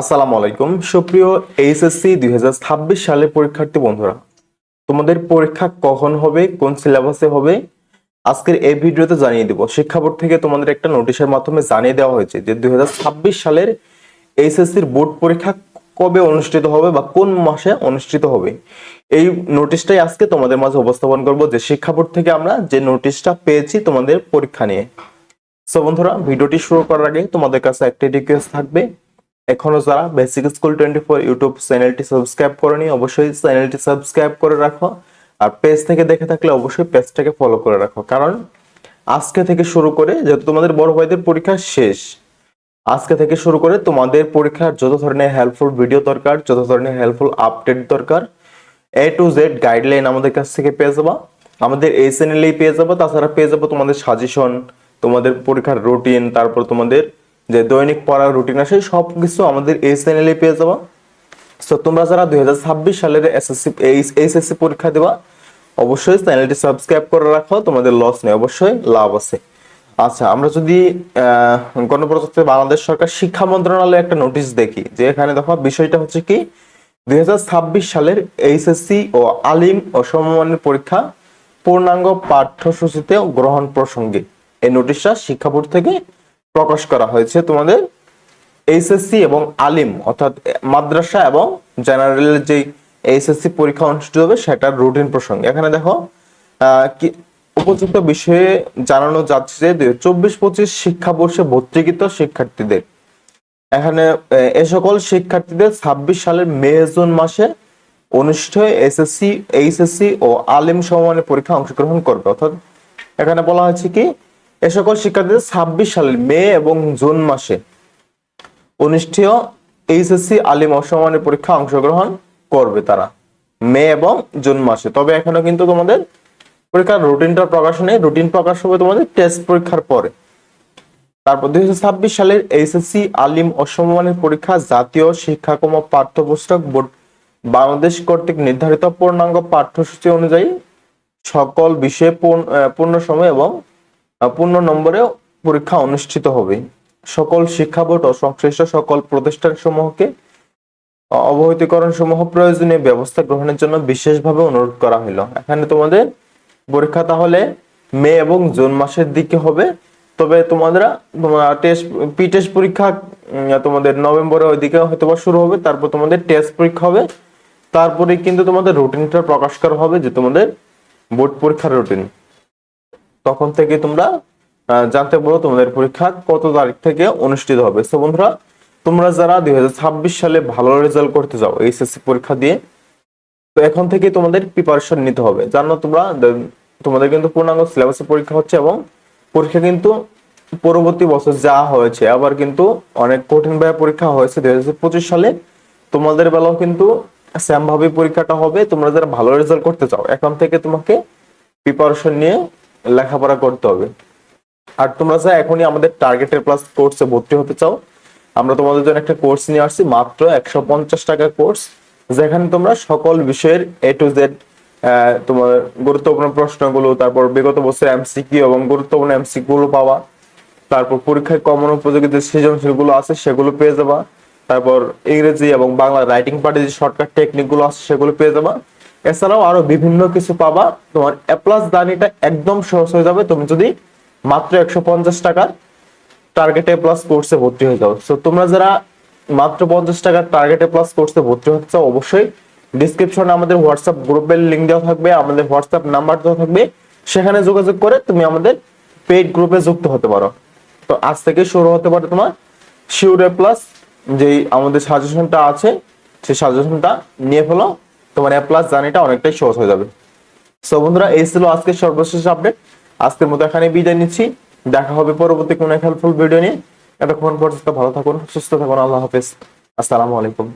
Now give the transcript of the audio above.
আসসালামু আলাইকুম। সুপ্রিয় এইচএসসি দু হাজার ছাব্বিশ সালের পরীক্ষার্থী বন্ধুরা, তোমাদের পরীক্ষা কখন হবে, কোন সিলেবাসে হবে, আজকের এই ভিডিওতে জানিয়ে দিব। শিক্ষা বোর্ড থেকে তোমাদের একটা নোটিশের মাধ্যমে জানিয়ে দেওয়া হয়েছে যে দু হাজার ছাব্বিশ সালের এইচএসসির বোর্ড পরীক্ষা কবে অনুষ্ঠিত হবে বা কোন মাসে অনুষ্ঠিত হবে। এই নোটিশটাই আজকে তোমাদের মাঝে উপস্থাপন করব যে শিক্ষা বোর্ড থেকে আমরা যে নোটিশটা পেয়েছি তোমাদের পরীক্ষা নিয়ে। সো বন্ধুরা, ভিডিওটি শুরু করার আগে তোমাদের কাছে একটি রিকোয়েস্ট থাকবে এখনও যারা basic school twenty four YouTube চ্যানেলটি সাবস্ক্রাইব করেনি, অবশ্যই চ্যানেলটি সাবস্ক্রাইব করে রাখো। আর পেজ থেকে দেখে থাকলে অবশ্যই পেজটাকে ফলো করে রাখো। কারণ আজকে থেকে শুরু করে যেহেতু তোমাদের বড় ভাইদের পরীক্ষা শেষ, আজকে থেকে শুরু করে তোমাদের পরীক্ষার যত ধরনের হেল্পফুল ভিডিও দরকার, যত ধরনের হেল্পফুল আপডেট দরকার এ টু জেড গাইডলাইন আমাদের কাছ থেকে পেয়ে যাবা। আমাদের এই চ্যানেলেই পেয়ে যাব, তাছাড়া পেয়ে যাব তোমাদের সাজেশন তোমাদের পরীক্ষার রুটিন তারপর তোমাদের যে দৈনিক পড়ার রুটিন আছে সব কিছু আমাদের এই চ্যানেলে পেয়ে যাবা। সো তোমরা যারা দুই সালের এসএসসি এইচএসসি পরীক্ষা দেবা, অবশ্যই চ্যানেলটি সাবস্ক্রাইব করে রাখো, তোমাদের লস নেই, অবশ্যই লাভ আছে। আচ্ছা আমরা যদি গণপ্রজাতন্ত্রী বাংলাদেশ সরকার শিক্ষা মন্ত্রণালয়ে একটা নোটিশ দেখি, যে এখানে দেখো, বিষয়টা হচ্ছে কি, দুই হাজার ছাব্বিশ সালের এইচএসসি ও আলিম ও সমমানের পরীক্ষা পূর্ণাঙ্গ পাঠ্যসূচিতে গ্রহণ প্রসঙ্গে। এই নোটিশটা শিক্ষা বোর্ড থেকে প্রকাশ করা হয়েছে তোমাদের এইচএসসি এবং আলিম, অর্থাৎ মাদ্রাসা এবং জেনারেলের যে এইচএসসি পরীক্ষা অনুষ্ঠিত হবে সেটার রুটিন প্রসঙ্গে। এখানে দেখো কি উপযুক্ত বিষয়ে জানানো যাচ্ছে যে চব্বিশ পঁচিশ শিক্ষাবর্ষে ভর্তিকৃত শিক্ষার্থীদের। এখানে, এ সকল শিক্ষার্থীদের ছাব্বিশ সালের মে জুন মাসে অনুষ্ঠিত এসএসসি এইচএসসি ও আলিম সমমানের পরীক্ষা অংশগ্রহণ করবে। অর্থাৎ এখানে বলা হয়েছে কি এ সকল শিক্ষার্থীদের ছাব্বিশ সালের মে এবং জুন মাসে অনুষ্ঠেয় এইচএসসি আলিম অসমানের পরীক্ষা অংশগ্রহণ করবে তারা, মে এবং জুন মাসে। তবে এখনও কিন্তু তোমাদের পরীক্ষার রুটিনটা প্রকাশ নেই রুটিন প্রকাশ হবে তোমাদের টেস্ট পরীক্ষার পরে। তারপর দুই ছাব্বিশ সালের এইচএসসি আলিম অসমমানের পরীক্ষা জাতীয় শিক্ষাক্রম পাঠ্যপুস্তক বোর্ড বাংলাদেশ কর্তৃক নির্ধারিত পূর্ণাঙ্গ পাঠ্যসূচি অনুযায়ী সকল বিষয়ে পূর্ণ- সময় এবং পূর্ণ নম্বরে পরীক্ষা অনুষ্ঠিত হবে। সকল শিক্ষা বোর্ড ও সংশ্লিষ্ট সকল প্রতিষ্ঠান সমূহকে অবহিতকরণ সমূহ প্রয়োজনীয় ব্যবস্থা গ্রহণের জন্য বিশেষভাবে অনুরোধ করা হলো। এখানে তোমাদের পরীক্ষা তাহলে মে এবং জুন মাসের দিকে হবে। তবে তোমাদের টেস্ট পি টেস্ট পরীক্ষা তোমাদের নভেম্বরে ওইদিকে হয়তো বা শুরু হবে, তারপর তোমাদের টেস্ট পরীক্ষা হবে। তারপরে কিন্তু তোমাদের রুটিনটা প্রকাশ করা হবে যে তোমাদের বোর্ড পরীক্ষার রুটিন তখন থেকে তোমরা জানতে পারো তোমাদের পরীক্ষা কত তারিখ থেকে অনুষ্ঠিত হবে। সো বন্ধুরা, তোমরা যারা দুই সালে ভালো রেজাল্ট করতে যাও এইচএসসি পরীক্ষা দিয়ে, তো এখন থেকে তোমাদের প্রিপারেশন নিতে হবে। জানো তোমরা তোমাদের কিন্তু পূর্ণাঙ্গ সিলেবাসে পরীক্ষা হচ্ছে এবং পরীক্ষা কিন্তু পরবর্তী বছর যা হয়েছে, আবার কিন্তু অনেক কঠিন ভাবে পরীক্ষা হয়েছে দুই সালে। তোমাদের বেলাও কিন্তু সেম ভাবে পরীক্ষাটা হবে। তোমরা যারা ভালো রেজাল্ট করতে চাও, এখন থেকে তোমাকে প্রিপারেশন নিয়ে লেখাপড়া করতে হবে। আর তোমরা যা এখনই আমাদের টার্গেটের প্লাস কোর্সে ভর্তি হতে চাও, আমরা তোমাদের জন্য একটা কোর্স নিয়ে আসছি, মাত্র একশো পঞ্চাশ টাকা কোর্স যেখানে তোমরা সকল বিষয়ের এ টু জেড তোমার গুরুত্বপূর্ণ প্রশ্নগুলো, তারপর বিগত বছর এমসিকিউ এবং গুরুত্বপূর্ণ এমসিকিউ গুলো পাওয়া তারপর পরীক্ষায় কমন উপযোগী যে সৃজনশীলগুলো আছে সেগুলো পেয়ে যাবা, তারপর ইংরেজি এবং বাংলা রাইটিং পার্টে যে শর্টকাট টেকনিকগুলো আছে সেগুলো পেয়ে যাবা এছাড়াও আরও বিভিন্ন কিছু পাবা। তোমার অ্যাপ্লাস দানিটা একদম সহজ হয়ে যাবে। তুমি যদি মাত্র একশো পঞ্চাশ টাকার টার্গেটে প্লাস কোর্সে ভর্তি হয়ে যাও। সো তোমরা যারা মাত্র পঞ্চাশ টাকার টার্গেটে প্লাস কোর্সে ভর্তি হতে চাও, অবশ্যই ডিসক্রিপশনে আমাদের হোয়াটসঅ্যাপ গ্রুপের লিঙ্ক দেওয়া থাকবে, আমাদের হোয়াটসঅ্যাপ নাম্বার দেওয়া থাকবে। সেখানে যোগাযোগ করে তুমি আমাদের পেইড গ্রুপে যুক্ত হতে পারো। তো, আজ থেকে শুরু হতে পারে তোমার শিউরে প্লাস যেই আমাদের সাজেশনটা আছে, সেই সাজেশনটা নিয়ে ফেলো। তোমার এ প্লাস জার্নিটা অনেকটাই সহজ হয়ে যাবে। সো বন্ধুরা, এই ছিল আজকের সর্বশেষ আপডেট আজকের মতো এখানে বিদায় নিচ্ছি। দেখা হবে পরবর্তী কোনো হেল্পফুল ভিডিও নিয়ে। এতক্ষণ পর্যন্ত ভালো থাকুন, সুস্থ থাকুন। আল্লাহ হাফেজ। আসসালামু আলাইকুম।